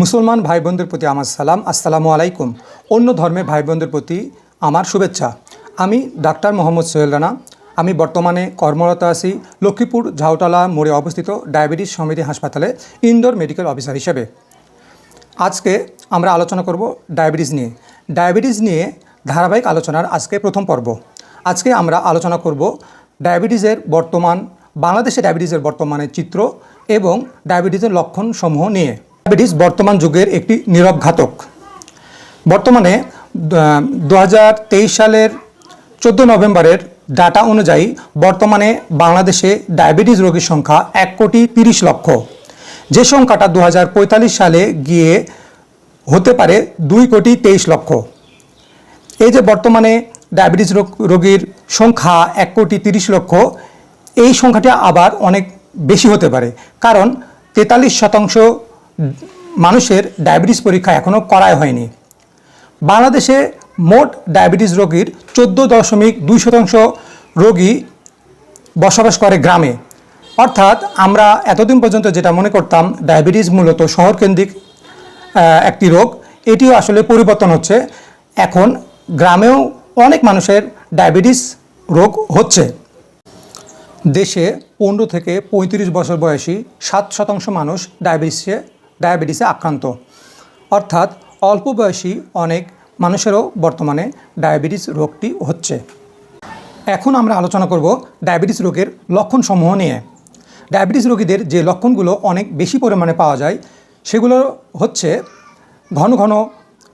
মুসলমান ভাই বোনদের প্রতি আমার সালাম, আসসালামু আলাইকুম। অন্য ধর্মের ভাই বোনদের প্রতি আমার শুভেচ্ছা। আমি ডাক্তার মোহাম্মদ সোহেল রানা। আমি বর্তমানে কর্মরত আছি লক্ষ্মীপুর ঝাউটালা মোড়ে অবস্থিত ডায়াবেটিস সমিতি হাসপাতালে ইনডোর মেডিকেল অফিসার হিসেবে। আজকে আমরা আলোচনা করব ডায়াবেটিস নিয়ে। ডায়াবেটিস নিয়ে ধারাবাহিক আলোচনার আজকে প্রথম পর্ব। আজকে আমরা আলোচনা করব ডায়াবেটিসের বর্তমান, বাংলাদেশে ডায়াবেটিসের বর্তমানে চিত্র এবং ডায়াবেটিসের লক্ষণ সমূহ নিয়ে। ডায়াবেটিস বর্তমান যুগের একটি নীরব ঘাতক। বর্তমানে দু হাজার তেইশ সালের চোদ্দ নভেম্বরের ডাটা অনুযায়ী বর্তমানে বাংলাদেশে ডায়াবেটিস রোগীর সংখ্যা এক কোটি তিরিশ লক্ষ। যে সংখ্যাটা দু হাজার পঁয়তাল্লিশ সালে গিয়ে হতে পারে দুই কোটি তেইশ লক্ষ। এই যে বর্তমানে ডায়াবেটিস রোগ, রোগীর সংখ্যা এক কোটি তিরিশ লক্ষ, এই সংখ্যাটি আবার অনেক বেশি হতে পারে। কারণ তেতাল্লিশ শতাংশ মানুষের ডায়াবেটিস পরীক্ষা এখনও করাই হয়নি। বাংলাদেশে মোট ডায়াবেটিস রোগীর চোদ্দ দশমিক দুই শতাংশ রোগী বসবাস করে গ্রামে। অর্থাৎ আমরা এতদিন পর্যন্ত যেটা মনে করতাম, ডায়াবেটিস মূলত শহরকেন্দ্রিক একটি রোগ। এটিও আসলে পরিবর্তন হচ্ছে। এখন গ্রামেও অনেক মানুষের ডায়াবেটিস রোগ হচ্ছে। দেশে পনেরো থেকে পঁয়ত্রিশ বছর বয়সী সাত শতাংশ মানুষ ডায়াবেটিসে ডায়াবেটিসে আক্রান্ত। অর্থাৎ অল্প বয়সী অনেক মানুষেরও বর্তমানে ডায়াবেটিস রোগটি হচ্ছে। এখন আমরা আলোচনা করব ডায়াবেটিস রোগের লক্ষণসমূহ নিয়ে। ডায়াবেটিস রোগীদের যে লক্ষণগুলো অনেক বেশি পরিমাণে পাওয়া যায়, সেগুলো হচ্ছে ঘন ঘন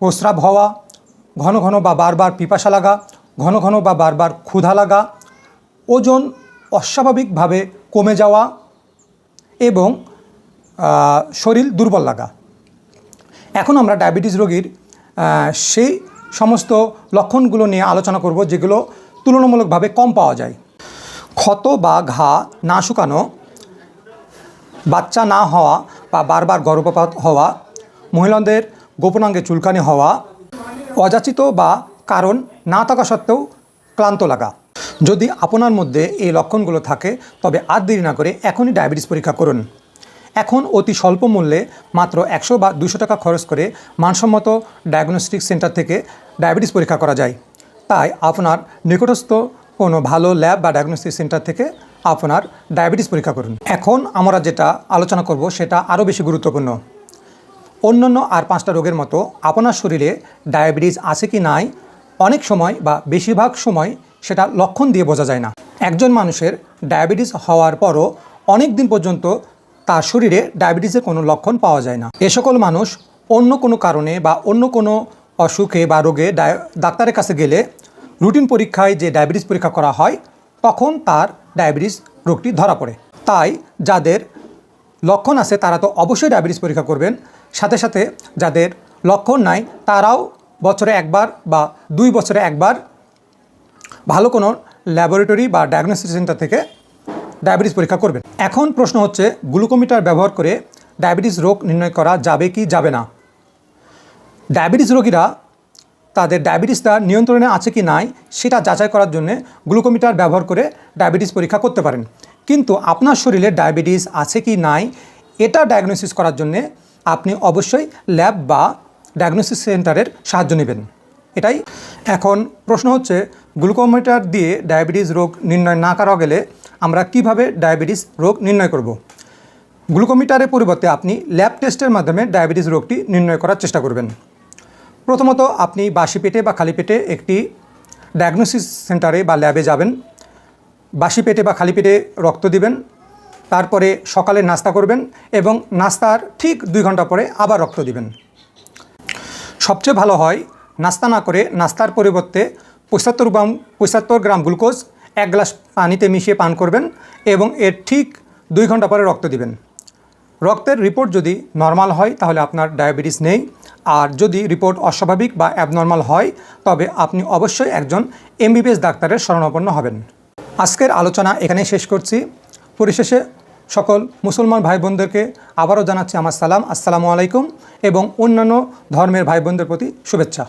প্রস্রাব হওয়া, ঘন ঘন বা বারবার পিপাসা লাগা, ঘন ঘন বা বারবার ক্ষুধা লাগা, ওজন অস্বাভাবিকভাবে কমে যাওয়া এবং শরীর দুর্বল লাগা। এখন আমরা ডায়াবেটিস রোগীর সেই সমস্ত লক্ষণগুলো নিয়ে আলোচনা করব যেগুলো তুলনামূলকভাবে কম পাওয়া যায়। ক্ষত বা ঘা না শুকানো, বাচ্চা না হওয়া বা বারবার গর্ভপাত হওয়া, মহিলাদের গোপনাঙ্গে চুলকানি হওয়া, অযাচিত বা কারণ না থাকা সত্ত্বেও ক্লান্ত লাগা। যদি আপনার মধ্যে এই লক্ষণগুলো থাকে, তবে আর দেরি না করে এখনই ডায়াবেটিস পরীক্ষা করুন। এখন অতি স্বল্প মূল্যে মাত্র একশো বা দুশো টাকা খরচ করে মানসম্মত ডায়াগনস্টিক সেন্টার থেকে ডায়াবেটিস পরীক্ষা করা যায়। তাই আপনার নিকটস্থ কোনো ভালো ল্যাব বা ডায়াগনস্টিক সেন্টার থেকে আপনার ডায়াবেটিস পরীক্ষা করুন। এখন আমরা যেটা আলোচনা করব সেটা আরও বেশি গুরুত্বপূর্ণ। অন্যান্য আর পাঁচটা রোগের মতো আপনার শরীরে ডায়াবেটিস আছে কি নাই, অনেক সময় বা বেশিরভাগ সময় সেটা লক্ষণ দিয়ে বোঝা যায় না। একজন মানুষের ডায়াবেটিস হওয়ার পরও অনেক দিন পর্যন্ত তার শরীরে ডায়াবেটিসের কোনো লক্ষণ পাওয়া যায় না। এ সকল মানুষ অন্য কোনো কারণে বা অন্য কোনো অসুখে বা রোগে ডাক্তারের কাছে গেলে রুটিন পরীক্ষায় যে ডায়াবেটিস পরীক্ষা করা হয়, তখন তার ডায়াবেটিস রোগটি ধরা পড়ে। তাই যাদের লক্ষণ আছে, তারা তো অবশ্যই ডায়াবেটিস পরীক্ষা করবেন। সাথে সাথে যাদের লক্ষণ নাই, তারাও বছরে একবার বা দুই বছরে একবার ভালো কোনো ল্যাবরেটরি বা ডায়াগনোসিস সেন্টার থেকে ডায়াবেটিস পরীক্ষা করবেন। এখন প্রশ্ন হচ্ছে, গ্লুকোমিটার ব্যবহার করে ডায়াবেটিস রোগ নির্ণয় করা যাবে কি যাবে না? ডায়াবেটিস রোগীরা তাদের ডায়াবেটিসটা নিয়ন্ত্রণে আছে কি নাই, সেটা যাচাই করার জন্য গ্লুকোমিটার ব্যবহার করে ডায়াবেটিস পরীক্ষা করতে পারেন। কিন্তু আপনার শরীরে ডায়াবেটিস আছে কি নাই, এটা ডায়াগনোসিস করার জন্য আপনি অবশ্যই ল্যাব বা ডায়াগনোসিস সেন্টারের সাহায্য নেবেন। এটাই। এখন প্রশ্ন হচ্ছে, গ্লুকোমিটার দিয়ে ডায়াবেটিস রোগ নির্ণয় না করা গেলে আমরা কীভাবে ডায়াবেটিস রোগ নির্ণয় করব? গ্লুকোমিটারের পরিবর্তে আপনি ল্যাব টেস্টের মাধ্যমে ডায়াবেটিস রোগটি নির্ণয় করার চেষ্টা করবেন। প্রথমত, আপনি বাসি পেটে বা খালি পেটে একটি ডায়াগনোসিস সেন্টারে বা ল্যাবে যাবেন। বাসি পেটে বা খালি পেটে রক্ত দিবেন, তারপরে সকালে নাস্তা করবেন এবং নাস্তার ঠিক দুই ঘণ্টা পরে আবার রক্ত দিবেন। সবচেয়ে ভালো হয়, নাস্তা না করে নাস্তার পরিবর্তে পঁচাত্তর গ্রাম পঁচাত্তর গ্রাম গ্লুকোজ এক গ্লাস পানিতে মিশিয়ে পান করবেন এবং এর ঠিক দুই ঘণ্টা পরে রক্ত দিবেন। রক্তের রিপোর্ট যদি নর্মাল হয়, তাহলে আপনার ডায়াবেটিস নেই। আর যদি রিপোর্ট অস্বাভাবিক বা অ্যাবনর্মাল হয়, তবে আপনি অবশ্যই একজন এমবিবিএস ডাক্তারের শরণাপন্ন হবেন। আজকের আলোচনা এখানেই শেষ করছি। পরিশেষে সকল মুসলমান ভাই বোনদেরকে আবারও জানাচ্ছি আমার সালাম, আসসালামু আলাইকুম এবং অন্যান্য ধর্মের ভাই বোনদের প্রতি শুভেচ্ছা।